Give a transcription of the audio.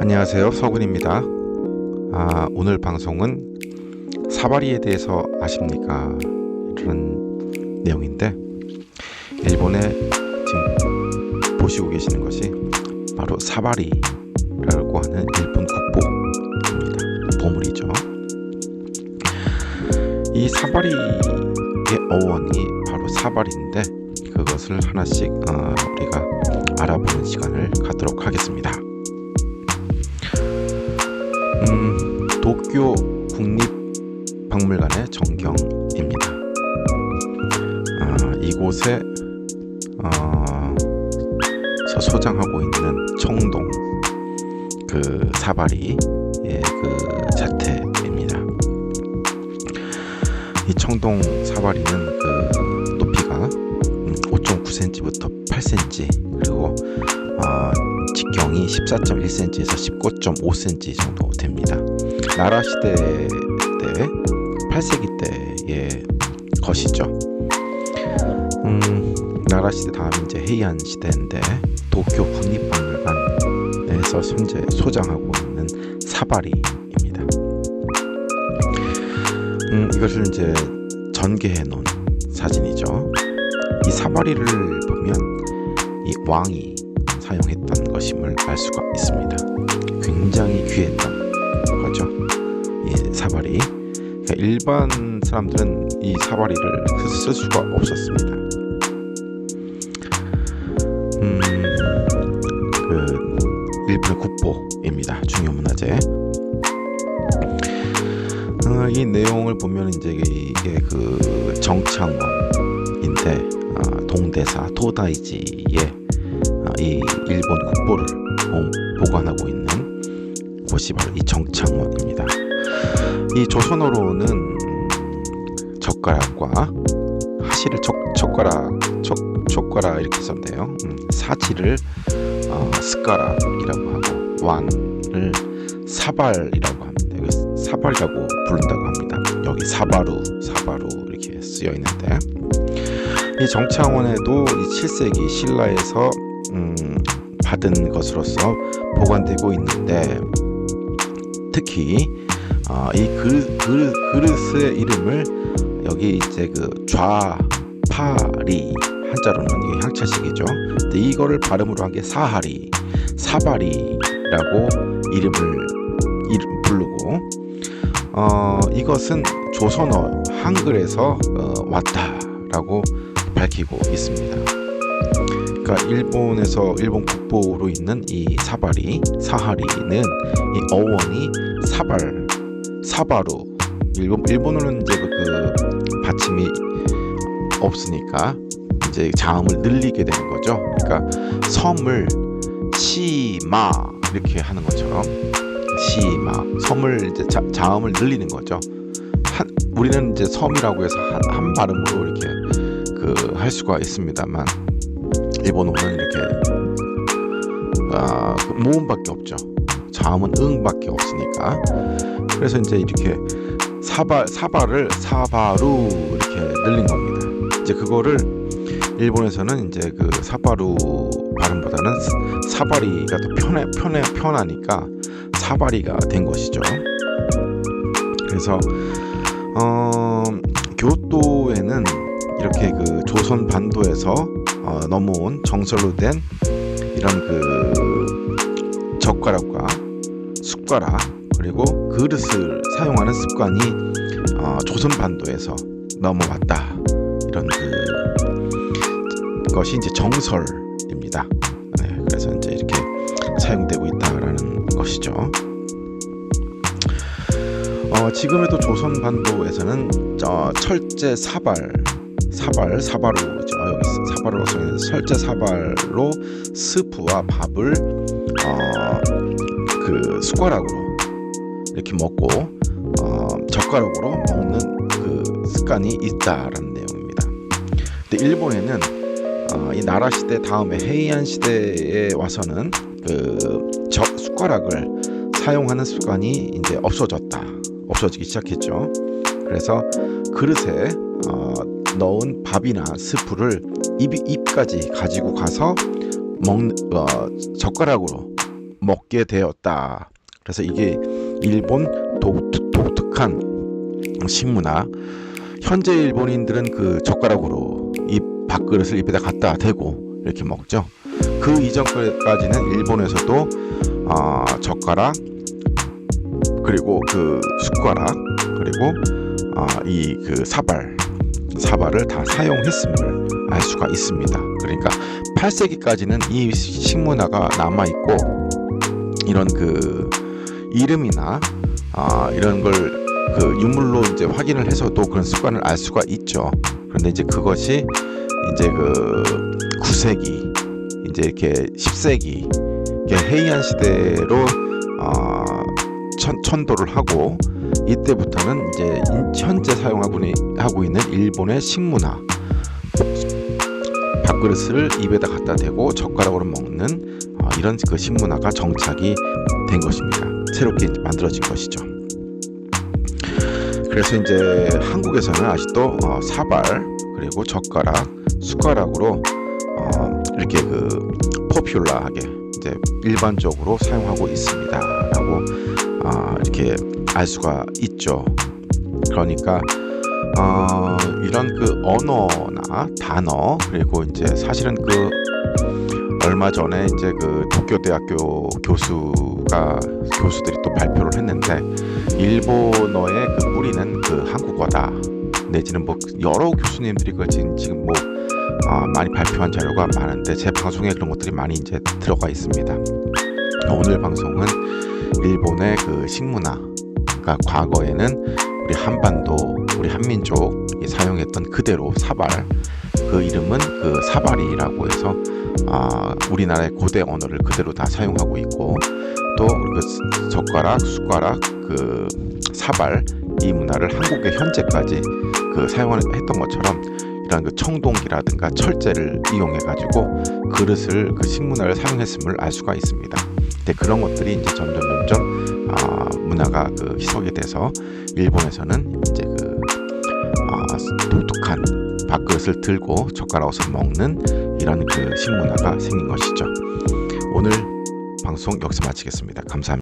안녕하세요. 서군입니다. 아, 오늘 방송은 사바리에 대해서 아십니까? 이런 내용인데 일본에 지금 보시고 계시는 것이 바로 사바리라고 하는 일본 국보입니다. 보물이죠. 이 사바리의 어원이 바로 사발인데 그것을 하나씩 어, 우리가 알아보는 시간을 갖도록 하겠습니다. 도쿄 국립박물관의 정경입니다. 아, 이곳에 어, 서 소장하고 있는 청동 그 사바리의 그 자태입니다. 이 청동 사바리는 그 높이가 5.9cm부터 8cm 그리고 어, 직경이 14.1cm에서 19.5cm 정도 됩니다. 나라 시대 때 8세기 때의 것이죠. 음, 나라 시대 다음 이제 헤이안 시대인데 도쿄 국립박물관에서 현재 소장하고 있는 사바리입니다. 음, 이것을 이제 전개해 놓은 사진이죠. 이 사바리를 보면 이 왕이 사용했던 것임을 알 수가 있습니다. 굉장히 귀했던 거죠. 이 사바리. 그러니까 일반 사람들은 이 사바리를 쓸 수가 없었습니다. 음, 그 일본의 국보입니다. 중요 문화재. 어, 이 내용을 보면 이제 이게 그 정창원인데 어, 동대사 토다이지의 어, 이 일본 국보를 보- 보관하고 있는 곳이 바로 이 정창원입니다. 이 조선어로는 젓가락과 하시를 젓, 젓가락 젓, 젓가락 이렇게 썼는데요. 음, 사지를 어, 숟가락이라고 하고 완을 사발이라고 합니다. 이거 사발이라고 부른다고 합니다. 여기 사바루 사바루 이렇게 쓰여 있는데 이 정창원에도 이 7세기 신라에서 음, 받은 것으로서 보관되고 있는데 특히 어, 이 그릇, 그릇, 그릇의 이름을 여기 이제 그 좌파리 한자로는 이게 향차식이죠. 근데 이거를 발음으로 한 게 사하리, 사바리라고 이름을 이름 부르고 어, 이것은 조선어 한글에서 어, 왔다라고 밝히고 있습니다. 그러니까 일본에서 일본 국보로 있는 이 사바리 사하리는 이 어원이 사발 사바루 일본 일본어는 이제 그, 그 받침이 없으니까 이제 자음을 늘리게 되는 거죠. 그러니까 섬을 시마 이렇게 하는 것처럼 시마 섬을 이제 자, 자음을 늘리는 거죠. 한, 우리는 이제 섬이라고 해서 한, 한 발음으로 이렇게 그 할 수가 있습니다만 일본어는 이렇게 아, 그 모음밖에 없죠. 자음은 응밖에 없으니까 그래서 이제 이렇게 사발 사발을 사바루 이렇게 늘린 겁니다. 이제 그거를 일본에서는 이제 그 사바루 발음보다는 사- 사바리가 더 편해 편해 편하니까 사바리가 된 것이죠. 그래서 어, 교토에는 이렇게 그 조선 반도에서 어, 넘어온 정설로 된 이런 그 젓가락과 숟가락 그리고 그릇을 사용하는 습관이 어, 조선 반도에서 넘어왔다 이런 그 것이 이제 정설입니다. 네, 그래서 이제 이렇게 사용되고 있다라는 것이죠. 어, 지금에도 조선 반도에서는 어, 철제 사발, 사발, 사바로 죠. 여기 있- 사바로 써있는 철제 사발로 스프와 밥을 어, 그 숟가락으로 이렇게 먹고 어, 젓가락으로 먹는 그 습관이 있다라는 내용입니다. 근데 일본에는 어, 이 나라 시대 다음에 헤이안 시대에 와서는 그 저, 숟가락을 사용하는 습관이 이제 없어졌다. 없어지기 시작했죠. 그래서 그릇에 어, 넣은 밥이나 스프를 입, 입까지 가지고 가서 먹 어, 젓가락으로 먹게 되었다. 그래서 이게 일본 독특, 독특 한 식문화. 현재 일본인들은 그 젓가락으로 이 밥그릇을 입에다 갖다 대고 이렇게 먹죠. 그 이전까지는 일본에서도 어, 젓가락 그리고 그 숟가락 그리고 어, 이그 사발 사발을 다 사용했음을 알 수가 있습니다. 그러니까 8세기까지는 이 식문화가 남아 있고 이런 그 이름이나 아, 이런 걸 그 유물로 이제 확인을 해서도 그런 습관을 알 수가 있죠. 그런데 이제 그것이 이제 그 9세기 이제 이렇게 10세기 이게 해이안 시대로 어, 천, 천도를 하고 이때부터는 이제 인- 현재 사용하고 이- 하고 있는 일본의 식문화 밥그릇을 입에다 갖다 대고 젓가락으로 먹는 어, 이런 그 식문화가 정착이 된 것입니다. 새롭게 만들어진 것이죠. 그래서 이제 한국에서는 아직도 어, 사발 그리고 젓가락, 숟가락으로 어, 이렇게 그 포퓰러하게 이제 일반적으로 사용하고 있습니다라고 어, 이렇게 알 수가 있죠. 그러니까 어, 이런 그 언어나 단어 그리고 이제 사실은 그 얼마 전에 이제 그 도쿄 대학교 교수가 교수들이 또 발표를 했는데 일본어의 그 뿌리는 그 한국어다 내지는 뭐 여러 교수님들이 그 지금 지금 뭐 아, 많이 발표한 자료가 많은데 제 방송에 그런 것들이 많이 이제 들어가 있습니다. 오늘 방송은 일본의 그 식문화, 그러니까 과거에는 우리 한반도, 우리 한민족이 사용했던 그대로 사발, 그 이름은 그 사발이라고 해서 아, 우리나라의 고대 언어를 그대로 다 사용하고 있고 또 그 젓가락, 숟가락, 그 사발 이 문화를 한국의 현재까지 그 사용했던 것처럼 이런 그 청동기라든가 철제를 이용해 가지고 그릇을 그 식문화를 사용했음을 알 수가 있습니다. 근데 그런 것들이 이제 점점 점점 아, 문화가 그 희석이 돼서 일본에서는 이제 그 아, 독특한 밥그릇을 들고 젓가락으로 먹는 이런 그 식문화가 생긴 것이죠. 오늘 방송 여기서 마치겠습니다. 감사합니다.